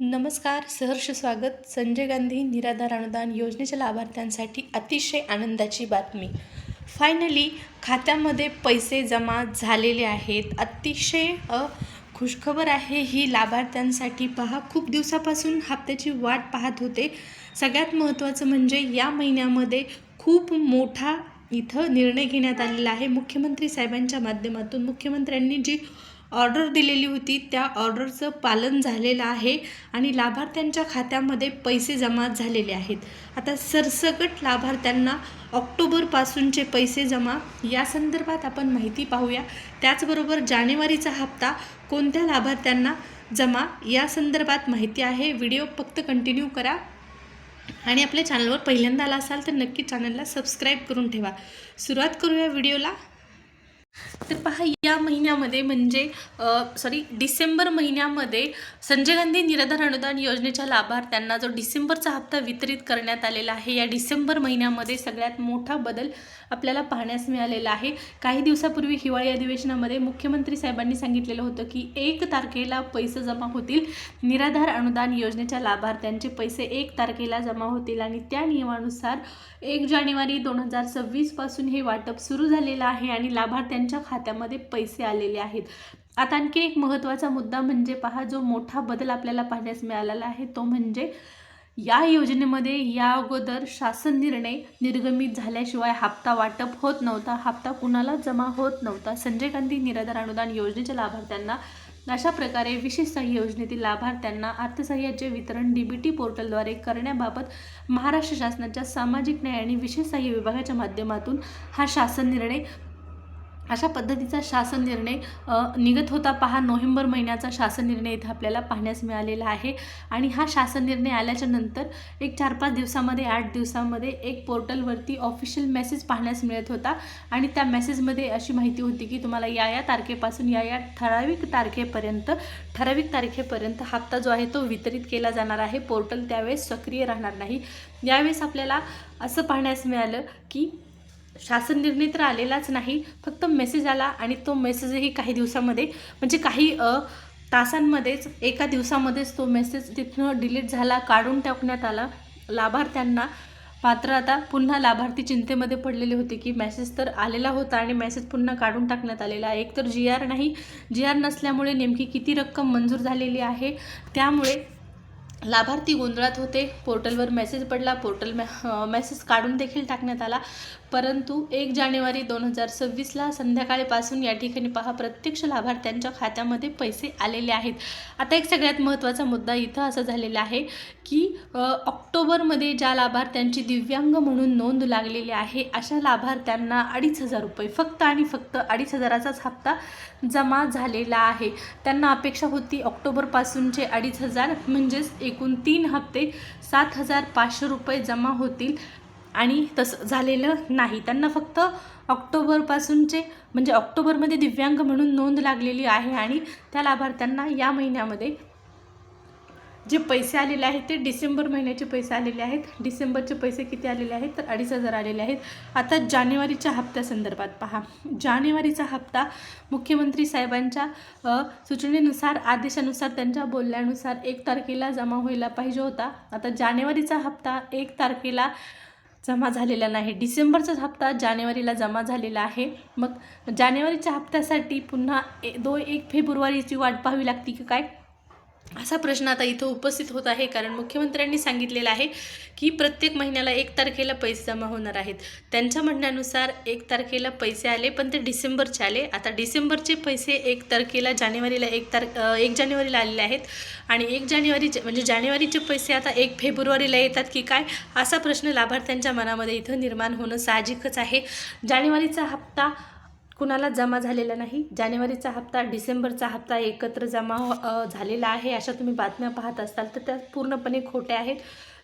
नमस्कार सहर्ष स्वागत. संजय गांधी निराधार अनुदान योजनेच्या लाभार्थ्यांसाठी अतिशय आनंदाची बातमी. फायनली खात्यामध्ये पैसे जमा झालेले आहेत. अतिशय खुशखबर आहे ही लाभार्थ्यांसाठी. पहा खूप दिवसापासून हप्त्याची वाट पाहत होते. सगळ्यात महत्त्वाचं म्हणजे या महिन्यामध्ये खूप मोठा इथं निर्णय घेण्यात आलेला आहे. मुख्यमंत्री साहेबांच्या माध्यमातून मुख्यमंत्र्यांनी जी ऑर्डर दिलेली होती. त्या ऑर्डरचं पालन झालेलं आहे आणि लाभार्थ्यांच्या खात्यामध्ये पैसे जमा झालेले आहेत. आता सरसकट लाभार्थ्यांना ऑक्टोबरपासूनचे पैसे जमा या संदर्भात आपण माहिती पाहूया. त्याचबरोबर जानेवारीचा हप्ता कोणत्या लाभार्थ्यांना जमा या संदर्भात माहिती आहे. व्हिडिओ फक्त कंटिन्यू करा. आणि आपल्या चॅनलवर पहिल्यांदा आला असाल तर नक्की चॅनलला सबस्क्राईब करून ठेवा. सुरुवात करूया व्हिडिओला. तर पहा या महिन्यामध्ये म्हणजे सॉरी डिसेंबर महिन्यामध्ये संजय गांधी निराधार अनुदान योजनेच्या लाभार्थ्यांना जो डिसेंबरचा हप्ता वितरित करण्यात आलेला आहे या डिसेंबर महिन्यामध्ये सगळ्यात मोठा बदल आपल्याला पाहण्यास मिळालेला आहे. काही दिवसापूर्वी हिवाळी अधिवेशनामध्ये मुख्यमंत्री साहेबांनी सांगितलेलं होतं की एक तारखेला पैसे जमा होतील. निराधार अनुदान योजनेच्या लाभार्थ्यांचे पैसे एक तारखेला जमा होतील आणि त्या नियमानुसार एक जानेवारी दोन हजार सव्वीसपासून हे वाटप सुरू झालेलं आहे आणि लाभार्थ्यांच्या खात्यामध्ये पैसे आलेले आहेत. आता आणखी एक महत्त्वाचा मुद्दा म्हणजे पहा जो मोठा बदल आपल्याला पाहण्यास मिळालेला आहे तो म्हणजे या योजनेमध्ये या अगोदर शासन निर्णय निर्गमित झाल्याशिवाय हप्ता वाटप होत नव्हता. हप्ता कुणाला जमा होत नव्हता? संजय गांधी निराधार अनुदान योजनेच्या लाभार्थ्यांना अशा प्रकारे विशेष सहाय्य योजनेतील लाभार्थ्यांना अर्थसहाय्याचे वितरण डी बी टी पोर्टलद्वारे करण्याबाबत महाराष्ट्र शासनाच्या सामाजिक न्याय आणि विशेष सहाय्य विभागाच्या माध्यमातून हा शासन निर्णय अशा पद्धतीचा शासन निर्णय निघत होता पहा. नोव्हेंबर महिन्याचा शासन निर्णय इथं आपल्याला पाहण्यास मिळालेला आहे. आणि हा शासन निर्णय आल्याच्यानंतर एक चार पाच दिवसामध्ये आठ दिवसामध्ये एक पोर्टलवरती ऑफिशियल मेसेज पाहण्यास मिळत होता. आणि त्या मेसेजमध्ये अशी माहिती होती की तुम्हाला या या तारखेपासून या या ठराविक तारखेपर्यंत ठराविक तारखेपर्यंत हप्ता जो आहे तो वितरित केला जाणार आहे. पोर्टल त्यावेळेस सक्रिय राहणार नाही. यावेळेस आपल्याला असं पाहण्यास मिळालं की शासन निर्णय तर आलेलाच नाही फक्त मेसेज आला आणि तो मेसेजही काही दिवसामध्ये म्हणजे काही तासांमध्येच एका दिवसामध्येच तो मेसेज तिथनं डिलीट झाला काढून टाकण्यात आला. लाभार्थ्यांना मात्र आता पुन्हा लाभार्थी चिंतेमध्ये पडलेले होते की मेसेज तर आलेला होता आणि मेसेज पुन्हा काढून टाकण्यात आलेला आहे. एक तर जी आर नाही जी आर नसल्यामुळे नेमकी किती रक्कम मंजूर झालेली आहे त्यामुळे लाभार्थी गोंधळात होते. पोर्टलवर मेसेज पडला पोर्टल मे मेसेज काढून देखील टाकण्यात आला. परंतु एक जानेवारी दोन हजार सव्वीसला संध्याकाळपासून या ठिकाणी पहा प्रत्यक्ष लाभार्थ्यांच्या खात्यामध्ये पैसे आलेले आहेत. आता एक सगळ्यात महत्त्वाचा मुद्दा इथं असं झालेला आहे की ऑक्टोबरमध्ये ज्या लाभार्थ्यांची दिव्यांग म्हणून नोंद लागलेली आहे अशा लाभार्थ्यांना अडीच हजार रुपये फक्त आणि फक्त अडीच हजाराचाच हप्ता जमा झालेला आहे. त्यांना अपेक्षा होती ऑक्टोबरपासूनचे अडीच हजार म्हणजेच एकूण तीन हप्ते सात हजार पाचशे रुपये जमा होतील. आणि तसं झालेलं नाही. त्यांना फक्त ऑक्टोबरपासूनचे म्हणजे ऑक्टोबरमध्ये दिव्यांग म्हणून नोंद लागलेली आहे आणि त्या लाभार्थ्यांना या महिन्यामध्ये जे पैसे आलेले आहेत ते डिसेंबर महिन्याचे पैसे आलेले आहेत. डिसेंबरचे पैसे किती आलेले आहेत? तर अडीच हजार आलेले आहेत. आता जानेवारीच्या हप्त्यासंदर्भात पहा. जानेवारीचा हप्ता मुख्यमंत्री साहेबांच्या सूचनेनुसार आदेशानुसार त्यांच्या बोलण्यानुसार एक तारखेला जमा व्हायला पाहिजे होता. आता जानेवारीचा हप्ता एक तारखेला जमा झालेला नाही. डिसेंबरचाच हप्ता जानेवारीला जमा झालेला आहे. मग जानेवारीच्या हप्त्यासाठी पुन्हा ए दो एक फेब्रुवारीची वाट पाहावी लागते की काय? असा प्रश्न आता इथं उपस्थित होत आहे कारण मुख्यमंत्र्यांनी सांगितलेलं आहे की प्रत्येक महिन्याला एक तारखेला पैसे जमा होणार आहेत. त्यांच्या म्हणण्यानुसार एक तारखेला पैसे आले पण ते डिसेंबरचे आले. आता डिसेंबरचे पैसे एक तारखेला जानेवारीला एक तार एक जानेवारीला आलेले आहेत. आणि एक जानेवारीचे म्हणजे जानेवारीचे पैसे आता एक फेब्रुवारीला येतात की काय असा प्रश्न लाभार्थ्यांच्या मनामध्ये इथं निर्माण होणं साहजिकच आहे. जानेवारीचा हप्ता कुणाला जमा झालेला नाही. जानेवारीचा हप्ता डिसेंबरचा हप्ता एकत्र जमा झालेला आहे अशा तुम्ही बातम्या पाहत असाल तर त्या पूर्णपणे खोट्या आहेत.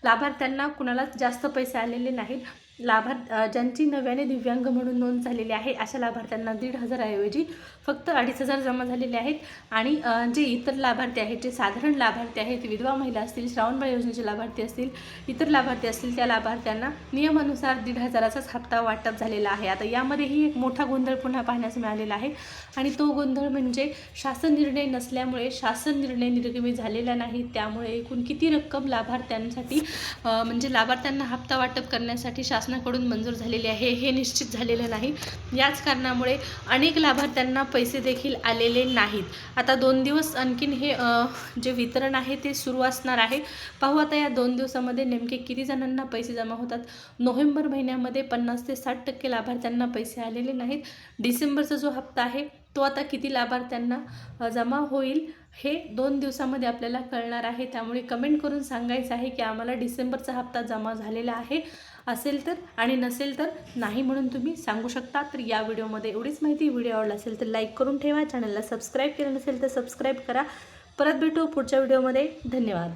लाभार्थ्यांना कुणालाच जास्त पैसे आलेले नाहीत. लाभार्थ ज्यांची नव्याने दिव्यांग म्हणून नोंद झालेली आहे अशा लाभार्थ्यांना दीड हजाराऐवजी फक्त अडीच हजार जमा झालेले आहेत. आणि जे इतर लाभार्थी आहेत जे साधारण लाभार्थी आहेत विधवा महिला असतील श्रावणबाळ योजनेचे लाभार्थी असतील इतर लाभार्थी असतील त्या लाभार्थ्यांना नियमानुसार दीड हजाराचाच हप्ता वाटप झालेला आहे. आता यामध्येही एक मोठा गोंधळ पुन्हा पाहण्यास मिळालेला आहे. आणि तो गोंधळ म्हणजे शासन निर्णय नसल्यामुळे शासन निर्णय निर्गमित झालेला नाही. त्यामुळे एकूण किती रक्कम लाभार्थ्यांसाठी म्हणजे लाभार्थ्यांना हप्ता वाटप करण्यासाठी शासनाकडून मंजूर झालेली आहे हे निश्चित झालेलं नाही. याच कारणामुळे अनेक लाभार्थ्यांना पैसे देखील आलेले नाहीत. आता दोन दिवस आणखीन हे जे वितरण आहे ते सुरू असणार आहे. पाहू आता या दोन दिवसामध्ये नेमके किती जणांना पैसे जमा होतात. नोव्हेंबर महिन्यामध्ये पन्नास ते साठ टक्के लाभार्थ्यांना पैसे आलेले नाहीत. डिसेंबरचा जो हप्ता आहे तो आता किती लाभार्थ्यांना जमा होईल हे दोन दिवसामध्ये आपल्याला कळणार आहे. त्यामुळे कमेंट करून सांगायचं आहे की आम्हाला डिसेंबरचा हप्ता जमा झालेला आहे. असेल तर आणि नसेल तर नाही म्हणून तुम्ही सांगू शकता. तर या व्हिडिओमध्ये एवढीच माहिती व्हिडिओ आवडला असेल तर लाईक करून ठेवा. चॅनलला सबस्क्राईब केलं नसेल तर सबस्क्राईब करा. परत भेटू पुढच्या व्हिडिओमध्ये. धन्यवाद.